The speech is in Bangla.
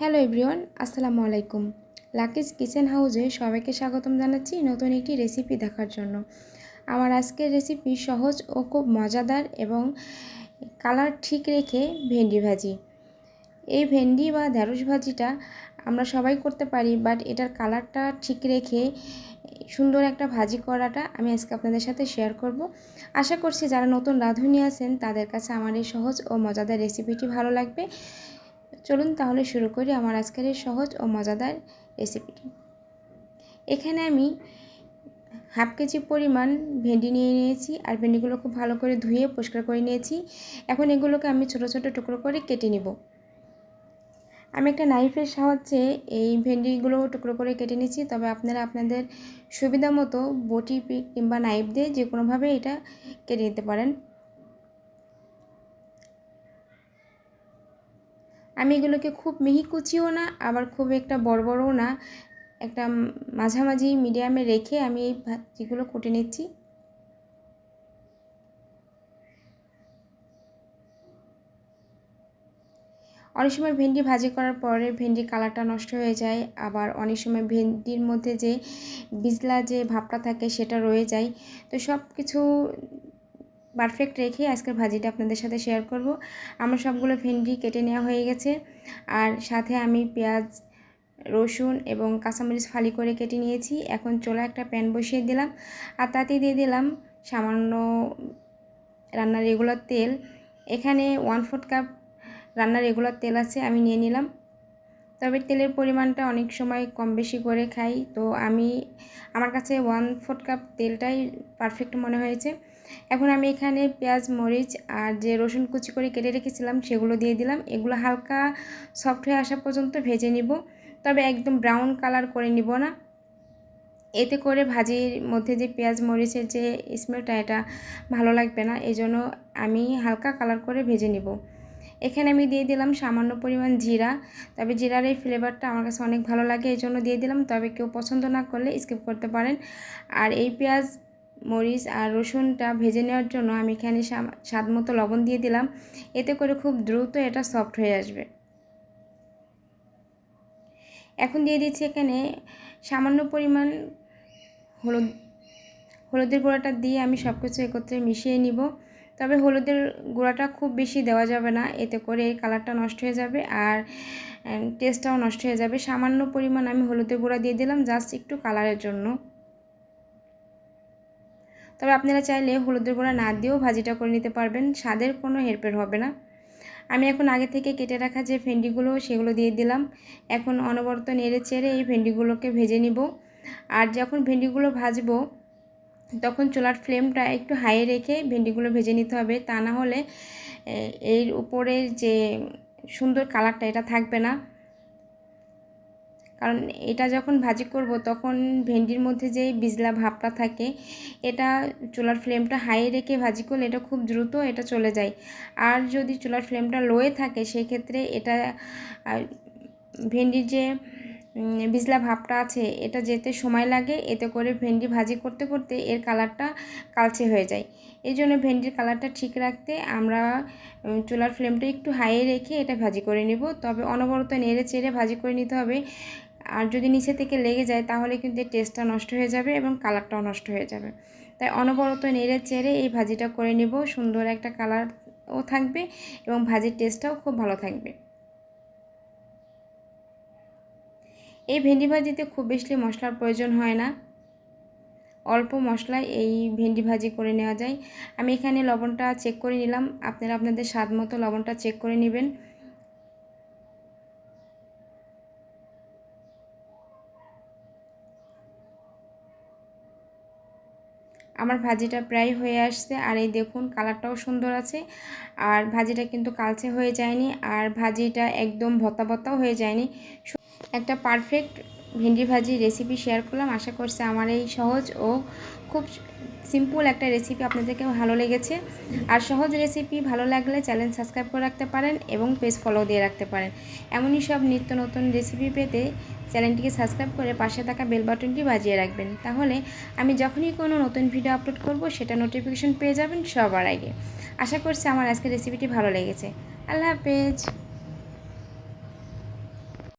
হ্যালো এভরিওয়ান, আসসালামু আলাইকুম। লাকিস কিচেন হাউজে সবাইকে স্বাগতম জানাচ্ছি নতুন একটি রেসিপি দেখার জন্য। আমার আজকের রেসিপি সহজ ও খুব মজাদার এবং কালার ঠিক রেখে ভেন্ডি ভাজি। এই ভেন্ডি বা ঢ্যাঁড়স ভাজিটা আমরা সবাই করতে পারি, বাট এটার কালারটা ঠিক রেখে সুন্দর একটা ভাজি করাটা আমি আজকে আপনাদের সাথে শেয়ার করব। আশা করছি যারা নতুন রাঁধুনি আছেন, তাদের কাছে আমার এই সহজ ও মজাদার রেসিপিটি ভালো লাগবে। চলুন তাহলে শুরু করি আমার আজকের এই সহজ ও মজাদার রেসিপিটি এখানে আমি হাফ কেজি পরিমাণ ভেন্ডি নিয়ে নিয়েছি আর ভেন্ডিগুলো খুব ভালো করে ধুয়ে পরিষ্কার করে নিয়েছি। এখন এগুলোকে আমি ছোট ছোট টুকরো করে কেটে নিব। আমি একটা নাইফের সাহায্যে এই ভেন্ডিগুলো টুকরো করে কেটে নিয়েছি। তবে আপনারা আপনাদের সুবিধা মতো বটি কিংবা নাইফ দিয়ে যে কোনোভাবে এটা কেটে নিতে পারেন। আমি এগুলোকে খুব মিহি কুচিও না, আবার খুব একটা বড় বড়ও না। একটা মাঝামাঝি মিডিয়ামে রেখে আমি এই ভাজিগুলো কুটে নিচ্ছি। অনেক সময় ভেন্ডি ভাজি করার পরে ভেন্ডির কালারটা নষ্ট হয়ে যায়, আবার অনেক সময় ভেন্ডির মধ্যে যে বিজলা যে ভাবটা থাকে সেটা রয়ে যায়। তো সব কিছু পারফেক্ট রেখে আজকের ভাজিটা আপনাদের সাথে শেয়ার করব। আমার সবগুলো ভেন্ডি কেটে নেওয়া হয়ে গেছে। আর সাথে আমি পেঁয়াজ, রসুন এবং কাঁচামরিচ ফালি করে কেটে নিয়েছি। এখন চোলা একটা প্যান বসিয়ে দিলাম। আর তাতে দিয়ে দিলাম সামান্য রান্নার রেগুলার তেল। এখানে ওয়ান ফোর্থ কাপ রান্নার রেগুলার তেল আছে, আমি নিয়ে নিলাম। তবে তেলের পরিমাণটা অনেক সময় কম বেশি করে খাই। তো আমি, আমার কাছে ওয়ান ফোর্থ কাপ তেলটাই পারফেক্ট মনে হয়েছে। এখন আমি এখানে পেঁয়াজ, মরিচ আর যে রসুন কুচি করে কেটে রেখেছিলাম সেগুলো দিয়ে দিলাম। এগুলো হালকা সফট হয়ে আসা পর্যন্ত ভেজে নিব। তবে একদম ব্রাউন কালার করে নিব না। এতে করে ভাজির মধ্যে যে পেঁয়াজ, মরিচের যে স্মেলটা এটা ভালো লাগবে না। এই জন্য আমি হালকা কালার করে ভেজে নিব। এখানে আমি দিয়ে দিলাম সামান্য পরিমাণ জিরা। তবে জিরার এই ফ্লেভারটা আমার কাছে অনেক ভালো লাগে, এই জন্য দিয়ে দিলাম। তবে কেউ পছন্দ না করলে স্কিপ করতে পারেন। আর এই পেঁয়াজ, মরিচ আর রসুনটা ভেজে নেওয়ার জন্য আমি এখানে স্বাদ মতো লবণ দিয়ে দিলাম। এতে করে খুব দ্রুত এটা সফট হয়ে আসবে। এখন দিয়ে দিচ্ছি এখানে সামান্য পরিমাণ হলুদ, হলুদের গুঁড়াটা দিয়ে আমি সব কিছু একত্রে মিশিয়ে নিব। তবে হলুদের গুঁড়াটা খুব বেশি দেওয়া যাবে না। এতে করে এই কালারটা নষ্ট হয়ে যাবে আর টেস্টটাও নষ্ট হয়ে যাবে। সামান্য পরিমাণ আমি হলুদের গুঁড়া দিয়ে দিলাম জাস্ট একটু কালারের জন্য। তবে আপনারা চাইলে হলুদের গুঁড়া না দিয়েও ভাজিটা করে নিতে পারবেন, স্বাদের কোনো হেরফের হবে না। আমি এখন আগে থেকে কেটে রাখা যে ভেন্ডিগুলো, সেগুলো দিয়ে দিলাম। এখন অনবরত নেড়ে চেড়ে এই ভেন্ডিগুলোকে ভেজে নিব। আর যখন ভেন্ডিগুলো ভাজবো তখন চুলার ফ্লেমটা একটু হাই রেখে ভেন্ডিগুলো ভেজে নিতে হবে। তা না হলে এর উপরের যে সুন্দর কালারটা এটা থাকবে না। কারণ এটা যখন ভাজি করব, তখন ভেন্ডির মধ্যে যে বিজলা ভাবটা থাকে, এটা চুলার ফ্লেমটা হাই রেখে ভাজি করলে এটা খুব দ্রুত এটা চলে যায়। আর যদি চুলার ফ্লেমটা লোয়ে থাকে, সেক্ষেত্রে এটা ভেন্ডির যে বিজলা ভাবটা আছে, এটা যেতে সময় লাগে, এতে করে ভেন্ডি ভাজি করতে করতে এর কালারটা কালচে হয়ে যায়। এই জন্য ভেন্ডির কালারটা ঠিক রাখতে আমরা চুলার ফ্লেমটা একটু হাইয়ে রেখে এটা ভাজি করে নেব। তবে অনবরত নেড়ে চেড়ে ভাজি করে নিতে হবে। আর যদি নিচে থেকে লেগে যায়, তাহলে কিন্তু এই টেস্টটা নষ্ট হয়ে যাবে এবং কালারটাও নষ্ট হয়ে যাবে। তাই অনবরত নেড়ে চেড়ে এই ভাজিটা করে নেব। সুন্দর একটা কালারও থাকবে এবং ভাজির টেস্টটাও খুব ভালো থাকবে। এই ভেন্ডি ভাজিতে খুব বেশি মশলার প্রয়োজন হয় না। অল্প মশলায় এই ভেন্ডি ভাজি করে নেওয়া যায়। আমি এখানে লবণটা চেক করে নিলাম। আপনারা আপনাদের স্বাদ মতো লবণটা চেক করে নেবেন। আমার ভাজিটা প্রায় হয়ে আসছে। আর এই দেখুন, কালারটাও সুন্দর আছে। আর ভাজিটা কিন্তু কালচে হয়ে যায়নি। আর ভাজিটা একদম ভত্তা ভত্তাও হয়ে যায়নি। একটা পারফেক্ট ভেন্ডি ভাজি রেসিপি শেয়ার করলাম। আশা করছি আমার এই সহজ ও খুব সিম্পল একটা রেসিপি আপনাদেরকে ভালো লেগেছে। আর সহজ রেসিপি ভালো লাগলে চ্যানেল সাবস্ক্রাইব করে রাখতে পারেন এবং পেজ ফলো দিয়ে রাখতে পারেন। এমনই সব নিত্য নতুন রেসিপি পেতে চ্যানেলটিকে সাবস্ক্রাইব করে পাশে থাকা বেল বাটনটি বাজিয়ে রাখবেন। তাহলে আমি যখনই কোনো নতুন ভিডিও আপলোড করব, সেটা নোটিফিকেশন পেয়ে যাবেন সবার আগে। আশা করছি আমার আজকের রেসিপিটি ভালো লেগেছে। আল্লাহ হাফেজ।